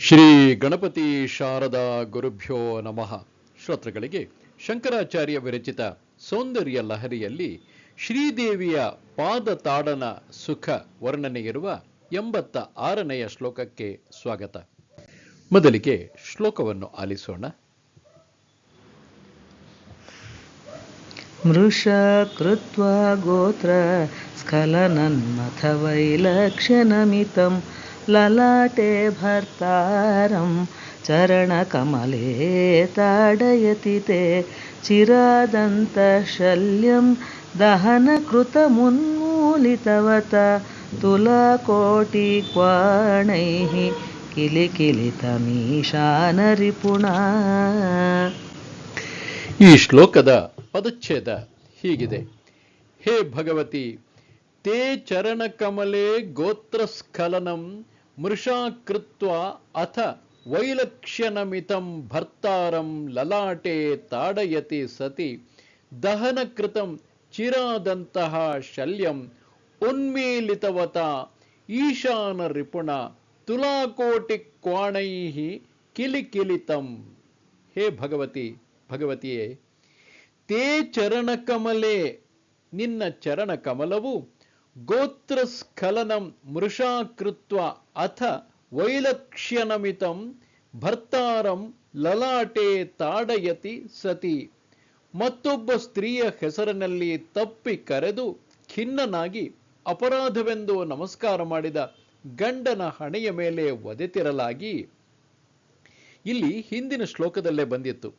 ಶ್ರೀ ಗಣಪತಿ ಶಾರದಾ ಗುರುಭ್ಯೋ ನಮಃ. ಶ್ರೋತೃಗಳಿಗೆ ಶಂಕರಾಚಾರ್ಯ ವಿರಚಿತ ಸೌಂದರ್ಯ ಲಹರಿಯಲ್ಲಿ ಶ್ರೀದೇವಿಯ ಪಾದ ತಾಡನ ಸುಖ ವರ್ಣನೆಯಿರುವ ಎಂಬತ್ತ ಆರನೆಯ ಶ್ಲೋಕಕ್ಕೆ ಸ್ವಾಗತ. ಮೊದಲಿಗೆ ಶ್ಲೋಕವನ್ನು ಆಲಿಸೋಣ. ಮೃಷ ಕೃತ್ವ ಗೋತ್ರ ಸ್ಖಲನನ್ಮಥ ವೈಲಕ್ಷಣಮಿತಂ ಲಲಾಟೆ ಭರ್ತಾರಂ ताडयति ते ಚಿರಾದಂತಶಲ್ಯಂ ದಹನಕೃತಮುನ್ಮೂಲಿತವತ ತುಲಾಕೋಟಿಕ್ವಾಣೈः ಕಿಲಿಕಿಲಿತಮೀಶಾನರಿಪುಣಾ ಈ ಶ್ಲೋಕದ ಪದಚ್ಛೇದ ಹೀಗಿದೆ. ಹೇ ಭಗವತಿ, ತೇ ಚರಣಕಮಲೆ ಗೋತ್ರಸ್ಖಲನಂ ಮೃಷಾ ಕೃತ್ವ ಅಥ ವೈಲಕ್ಷ್ಯನಮಿತಂ ಭರ್ತಾರಂ ಲಲಾಟೆ ತಾಡಯತಿ ಸತಿ ದಹನಕೃತಂ ಚಿರಾದಂತಹ ಶಲ್ಯಂ ಉನ್ಮೀಲಿತವತ ಈಶಾನ ರಿಪುಣ ತುಲಾಕೋಟಿ ಕ್ವಾಣೈ ಕಿಲಿಕಿಲಿತಂ. ಹೇ ಭಗವತಿ, ಭಗವತಿಯೇ, ತೇ ಚರಣಕಮಲೆ ನಿನ್ನ ಚರಣ ಕಮಲವು ಗೋತ್ರಸ್ಖಲನಂ ಸ್ಖಲನಂ ಮೃಷಾಕೃತ್ವ ಅಥ ವೈಲಕ್ಷ್ಯನಮಿತಂ ಭರ್ತಾರಂ ಲಲಾಟೆ ತಾಡಯತಿ ಸತಿ. ಮತ್ತೊಬ್ಬ ಸ್ತ್ರೀಯ ಹೆಸರಿನಲ್ಲಿ ತಪ್ಪಿ ಕರೆದು ಖಿನ್ನನಾಗಿ ಅಪರಾಧವೆಂದು ನಮಸ್ಕಾರ ಮಾಡಿದ ಗಂಡನ ಹಣೆಯ ಮೇಲೆ ಒದೆತಿರಲಾಗಿ. ಇಲ್ಲಿ ಹಿಂದಿನ ಶ್ಲೋಕದಲ್ಲೇ ಬಂದಿತ್ತು.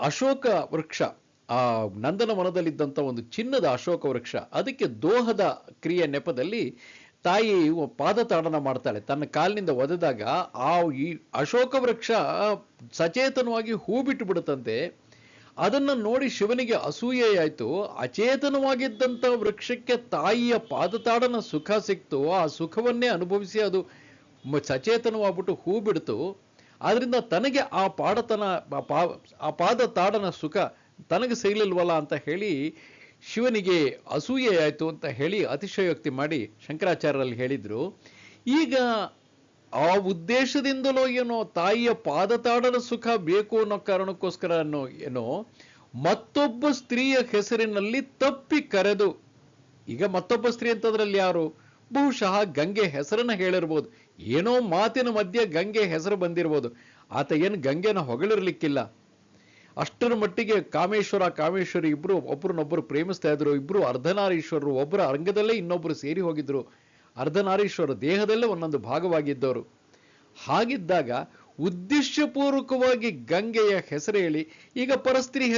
ಅಶೋಕ ವೃಕ್ಷ ಆ ನಂದನವನದಲ್ಲಿದ್ದಂಥ ಒಂದು ಚಿನ್ನದ ಅಶೋಕ ವೃಕ್ಷ, ಅದಕ್ಕೆ ದೋಹದ ಕ್ರಿಯೆ ನೆಪದಲ್ಲಿ ತಾಯಿ ಪಾದತಾಡನ ಮಾಡ್ತಾಳೆ. ತನ್ನ ಕಾಲಿನಿಂದ ಒದೆದಾಗ ಆ ಈ ಅಶೋಕ ವೃಕ್ಷ ಸಚೇತನವಾಗಿ ಹೂ ಬಿಟ್ಟು ಬಿಡುತ್ತಂತೆ. ಅದನ್ನು ನೋಡಿ ಶಿವನಿಗೆ ಅಸೂಯೆಯಾಯಿತು. ಅಚೇತನವಾಗಿದ್ದಂಥ ವೃಕ್ಷಕ್ಕೆ ತಾಯಿಯ ಪಾದತಾಡನ ಸುಖ ಸಿಕ್ತು. ಆ ಸುಖವನ್ನೇ ಅನುಭವಿಸಿ ಅದು ಸಚೇತನವಾಗ್ಬಿಟ್ಟು ಹೂ ಬಿಡ್ತು ಆದ್ರಿಂದ ತನಗೆ ಆ ಪಾಡತನ, ಆ ಪಾದ ತಾಡನ ಸುಖ ತನಗೆ ಸಿಗಲಿಲ್ವಲ್ಲ ಅಂತ ಹೇಳಿ ಶಿವನಿಗೆ ಅಸೂಯೆ ಆಯಿತು ಅಂತ ಹೇಳಿ ಅತಿಶಯೋಕ್ತಿ ಮಾಡಿ ಶಂಕರಾಚಾರ್ಯರಲ್ಲಿ ಹೇಳಿದ್ರು. ಈಗ ಆ ಉದ್ದೇಶದಿಂದಲೋ ಏನೋ ತಾಯಿಯ ಪಾದತಾಡನ ಸುಖ ಬೇಕು ಅನ್ನೋ ಕಾರಣಕ್ಕೋಸ್ಕರ ಅನ್ನೋ ಏನೋ ಮತ್ತೊಬ್ಬ ಸ್ತ್ರೀಯ ಹೆಸರಿನಲ್ಲಿ ತಪ್ಪಿ ಕರೆದು, ಈಗ ಮತ್ತೊಬ್ಬ ಸ್ತ್ರೀ ಅಂತದ್ರಲ್ಲಿ ಯಾರು? ಬಹುಶಃ ಗಂಗೆ ಹೆಸರನ್ನ ಹೇಳಿರ್ಬೋದು. ಏನೋ ಮಾತಿನ ಮಧ್ಯೆ ಗಂಗೆ ಹೆಸರು ಬಂದಿರ್ಬೋದು. ಆತ ಏನು ಗಂಗೆನ ಹೊಗಳಿರ್ಲಿಕ್ಕಿಲ್ಲ. ಅಷ್ಟರ ಮಟ್ಟಿಗೆ ಕಾಮೇಶ್ವರ, ಕಾಮೇಶ್ವರಿ ಇಬ್ರು ಒಬ್ರನ್ನೊಬ್ರು ಪ್ರೇಮಿಸ್ತಾ ಇದ್ರು, ಇಬ್ರು ಅರ್ಧನಾರೀಶ್ವರರು ಒಬ್ಬರ ಅಂಗದಲ್ಲೇ ಇನ್ನೊಬ್ರು ಸೇರಿ ಹೋಗಿದ್ರು. ಅರ್ಧನಾರೀಶ್ವರ ದೇಹದಲ್ಲೇ ಒಂದೊಂದು ಭಾಗವಾಗಿದ್ದವರು. ಹಾಗಿದ್ದಾಗ ಉದ್ದೇಶಪೂರ್ವಕವಾಗಿ ಗಂಗೆಯ ಹೆಸರು ಹೇಳಿ, ಈಗ ಪರಸ್ತ್ರೀ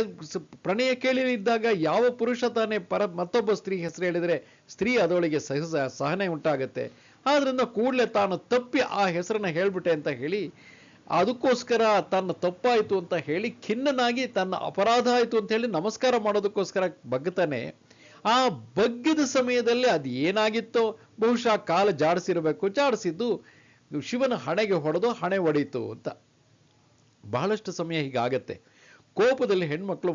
ಪ್ರಣಯ ಕೇಳಿದಾಗ ಯಾವ ಪುರುಷ ತಾನೇ ಪರ, ಮತ್ತೊಬ್ಬ ಸ್ತ್ರೀ ಹೆಸರು ಹೇಳಿದ್ರೆ ಸ್ತ್ರೀ ಅದರೊಳಗೆ ಸಹ, ಸಹನೆ ಉಂಟಾಗತ್ತೆ. ಆದ್ರಿಂದ ಕೂಡಲೇ ತಾನು ತಪ್ಪಿ ಆ ಹೆಸರನ್ನ ಹೇಳ್ಬಿಟ್ಟೆ ಅಂತ ಹೇಳಿ ಅದಕ್ಕೋಸ್ಕರ ತನ್ನ ತಪ್ಪಾಯಿತು ಅಂತ ಹೇಳಿ ಖಿನ್ನನಾಗಿ ತನ್ನ ಅಪರಾಧ ಆಯಿತು ಅಂತ ಹೇಳಿ ನಮಸ್ಕಾರ ಮಾಡೋದಕ್ಕೋಸ್ಕರ ಬಗ್ತಾನೆ. ಆ ಬಗ್ಗಿದ ಸಮಯದಲ್ಲಿ ಅದು ಏನಾಗಿತ್ತೋ ಬಹುಶಃ ಕಾಲ ಜಾಡಿಸಿರಬೇಕು, ಜಾಡಿಸಿದ್ದು ಶಿವನ ಹಣೆಗೆ ಹೊಡೆದು ಹಣೆ ಒಡೀತು ಅಂತ. ಬಹಳಷ್ಟು ಸಮಯ ಹೀಗಾಗತ್ತೆ. ಕೋಪದಲ್ಲಿ ಹೆಣ್ಮಕ್ಳು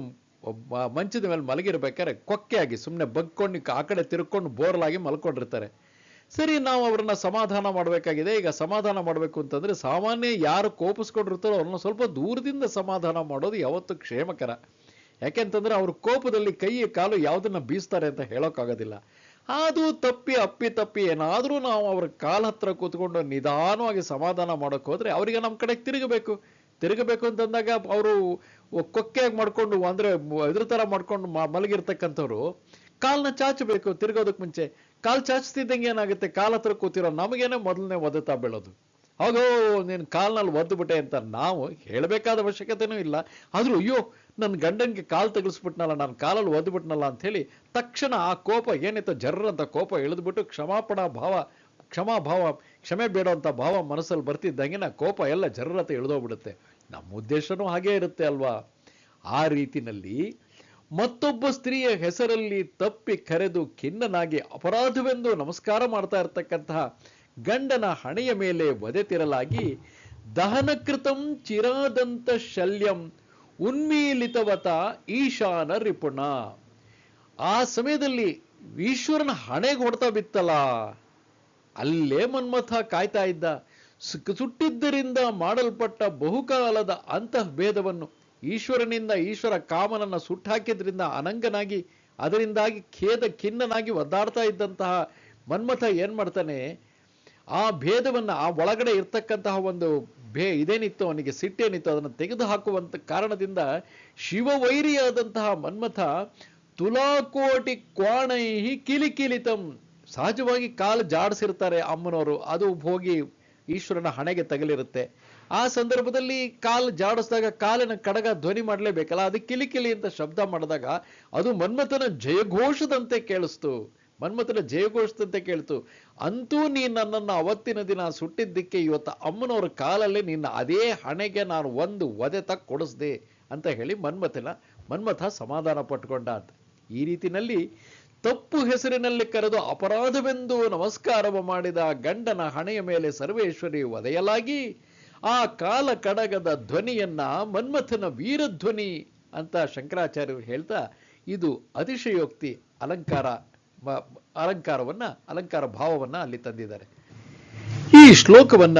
ಮಂಚದ ಮೇಲೆ ಮಲಗಿರ್ಬೇಕಾದ್ರೆ ಕೊಕ್ಕೆಯಾಗಿ ಸುಮ್ಮನೆ ಬಗ್ಕೊಂಡು ಆ ಕಡೆ ತಿರ್ಕೊಂಡು ಬೋರ್ಲಾಗಿ ಮಲ್ಕೊಂಡಿರ್ತಾರೆ. ಸರಿ, ನಾವು ಅವ್ರನ್ನ ಸಮಾಧಾನ ಮಾಡಬೇಕಾಗಿದೆ. ಈಗ ಸಮಾಧಾನ ಮಾಡಬೇಕು ಅಂತಂದ್ರೆ ಸಾಮಾನ್ಯ ಯಾರು ಕೋಪಿಸ್ಕೊಂಡಿರ್ತಾರೋ ಅವ್ರನ್ನ ಸ್ವಲ್ಪ ದೂರದಿಂದ ಸಮಾಧಾನ ಮಾಡೋದು ಯಾವತ್ತು ಕ್ಷೇಮಕರ. ಯಾಕೆಂತಂದ್ರೆ ಅವ್ರ ಕೋಪದಲ್ಲಿ ಕೈ ಕಾಲು ಯಾವುದನ್ನ ಬೀಸ್ತಾರೆ ಅಂತ ಹೇಳೋಕ್ಕಾಗೋದಿಲ್ಲ. ಅದು ತಪ್ಪಿ, ಅಪ್ಪಿ ತಪ್ಪಿ ಏನಾದರೂ ನಾವು ಅವ್ರ ಕಾಲ ಹತ್ರ ಕೂತ್ಕೊಂಡು ನಿಧಾನವಾಗಿ ಸಮಾಧಾನ ಮಾಡೋಕೆ ಹೋದ್ರೆ ಅವರಿಗೆ ನಮ್ಮ ಕಡೆ ತಿರುಗಬೇಕು. ತಿರುಗಬೇಕು ಅಂತಂದಾಗ ಅವರು ಕೊಕ್ಕೆಯಾಗಿ ಮಾಡ್ಕೊಂಡು ಅಂದ್ರೆ ಇದ್ರ ಥರ ಮಾಡ್ಕೊಂಡು ಮಲಗಿರ್ತಕ್ಕಂಥವ್ರು ಕಾಲನ್ನ ಚಾಚಬೇಕು ತಿರುಗೋದಕ್ಕೆ ಮುಂಚೆ. ಕಾಲ್ ಚಾಚ್ತಿದ್ದಂಗೆ ಏನಾಗುತ್ತೆ? ಕಾಲ್ ಹತ್ರ ಕೂತಿರೋ ನಮಗೇನೆ ಮೊದಲನೇ ಒದತಾ ಬೀಳೋದು. ಹೌದೋ ನೀನು ಕಾಲ್ನಲ್ಲಿ ಒದ್ದುಬಿಟ್ಟೆ ಅಂತ ನಾವು ಹೇಳಬೇಕಾದ ಅವಶ್ಯಕತೆನೂ ಇಲ್ಲ. ಆದರೂ ಅಯ್ಯೋ ನನ್ನ ಗಂಡನಿಗೆ ಕಾಲು ತಗಲಿಸ್ಬಿಟ್ನಲ್ಲ, ನಾನು ಕಾಲಲ್ಲಿ ಒದ್ದುಬಿಟ್ನಲ್ಲ ಅಂತ ಹೇಳಿ ತಕ್ಷಣ ಆ ಕೋಪ ಏನಿತ್ತು ಜರ್ರ ಅಂತ ಕೋಪ ಇಳಿದ್ಬಿಟ್ಟು ಕ್ಷಮಾಪಣಾ ಭಾವ ಕ್ಷಮಾಭಾವ ಕ್ಷಮೆ ಬೇಡೋಂಥ ಭಾವ ಮನಸ್ಸಲ್ಲಿ ಬರ್ತಿದ್ದಂಗೆ ನಾ ಕೋಪ ಎಲ್ಲ ಜರ್ರತೆ ಇಳಿದೋಗ್ಬಿಡುತ್ತೆ. ನಮ್ಮ ಉದ್ದೇಶನೂ ಹಾಗೇ ಇರುತ್ತೆ ಅಲ್ವಾ? ಆ ರೀತಿನಲ್ಲಿ ಮತ್ತೊಬ್ಬ ಸ್ತ್ರೀಯ ಹೆಸರಲ್ಲಿ ತಪ್ಪಿ ಕರೆದು ಖಿನ್ನನಾಗಿ ಅಪರಾಧವೆಂದು ನಮಸ್ಕಾರ ಮಾಡ್ತಾ ಇರತಕ್ಕಂತಹ ಗಂಡನ ಹಣೆಯ ಮೇಲೆ ಒದೆತಿರಲಾಗಿ ದಹನಕೃತಂ ಚಿರಾದಂತ ಶಲ್ಯಂ ಉನ್ಮೀಲಿತವತ ಈಶಾನ ರಿಪುಣ. ಆ ಸಮಯದಲ್ಲಿ ಈಶ್ವರನ ಹಣೆಗೆ ಹೊಡ್ತಾ ಬಿತ್ತಲ್ಲ ಅಲ್ಲೇ ಮನ್ಮಥ ಕಾಯ್ತಾ ಇದ್ದ. ಸುಟ್ಟಿದ್ದರಿಂದ ಮಾಡಲ್ಪಟ್ಟ ಬಹುಕಾಲದ ಅಂತಃಭೇದವನ್ನು ಈಶ್ವರನಿಂದ ಈಶ್ವರ ಕಾಮನನ್ನ ಸುಟ್ಟಾಕಿದ್ರಿಂದ ಅನಂಗನಾಗಿ, ಅದರಿಂದಾಗಿ ಖೇದ ಖಿನ್ನನಾಗಿ ಒದ್ದಾಡ್ತಾ ಇದ್ದಂತಹ ಮನ್ಮಥ ಏನ್ ಮಾಡ್ತಾನೆ? ಆ ಭೇದವನ್ನ, ಆ ಒಳಗಡೆ ಇರ್ತಕ್ಕಂತಹ ಒಂದು ಭೇ ಇದೇನಿತ್ತು ಅವನಿಗೆ? ಸಿಟ್ಟೇನಿತ್ತು? ಅದನ್ನು ತೆಗೆದು ಹಾಕುವಂತ ಕಾರಣದಿಂದ ಶಿವವೈರಿಯಾದಂತಹ ಮನ್ಮಥ, ತುಲಾಕೋಟಿ ಕ್ವಾಣೈಹಿ ಕಿಲಿಕಿಲಿತಂ. ಸಹಜವಾಗಿ ಕಾಲು ಜಾಡಿಸಿರ್ತಾರೆ ಅಮ್ಮನವರು ಅದು ಹೋಗಿ ಈಶ್ವರನ ಹಣೆಗೆ ತಗಲಿರುತ್ತೆ. ಆ ಸಂದರ್ಭದಲ್ಲಿ ಕಾಲು ಜಾಡಿಸಿದಾಗ ಕಾಲಿನ ಕಡಗ ಧ್ವನಿ ಮಾಡಲೇಬೇಕಲ್ಲ, ಅದು ಕಿಲಿ ಕಿಲಿ ಅಂತ ಶಬ್ದ ಮಾಡಿದಾಗ ಅದು ಮನ್ಮಥನ ಜಯಘೋಷದಂತೆ ಕೇಳಿಸ್ತು. ಮನ್ಮಥನ ಜಯಘೋಷದಂತೆ ಕೇಳ್ತು. ಅಂತೂ ನೀ ನನ್ನನ್ನು ಅವತ್ತಿನ ದಿನ ಸುಟ್ಟಿದ್ದಕ್ಕೆ ಇವತ್ತು ಅಮ್ಮನವರ ಕಾಲಲ್ಲಿ ನಿನ್ನ ಅದೇ ಹಣೆಗೆ ನಾನು ಒಂದು ಒದೆ ತಕ್ಕ ಕೊಡಿಸ್ದೆ ಅಂತ ಹೇಳಿ ಮನ್ಮಥನ, ಮನ್ಮಥ ಸಮಾಧಾನ ಪಟ್ಕೊಂಡ ಅಂತ. ಈ ರೀತಿನಲ್ಲಿ ತಪ್ಪು ಹೆಸರಿನಲ್ಲಿ ಕರೆದು ಅಪರಾಧವೆಂದು ನಮಸ್ಕಾರವ ಮಾಡಿದ ಗಂಡನ ಹಣೆಯ ಮೇಲೆ ಸರ್ವೇಶ್ವರಿ ಒದೆಯಲಾಗಿ ಆ ಕಾಲ ಕಡಗದ ಧ್ವನಿಯನ್ನ ಮನ್ಮಥನ ವೀರಧ್ವನಿ ಅಂತ ಶಂಕರಾಚಾರ್ಯರು ಹೇಳ್ತಾ, ಇದು ಅತಿಶಯೋಕ್ತಿ ಅಲಂಕಾರ ಅಲಂಕಾರವನ್ನ, ಅಲಂಕಾರ ಭಾವವನ್ನ ಅಲ್ಲಿ ತಂದಿದ್ದಾರೆ. ಈ ಶ್ಲೋಕವನ್ನ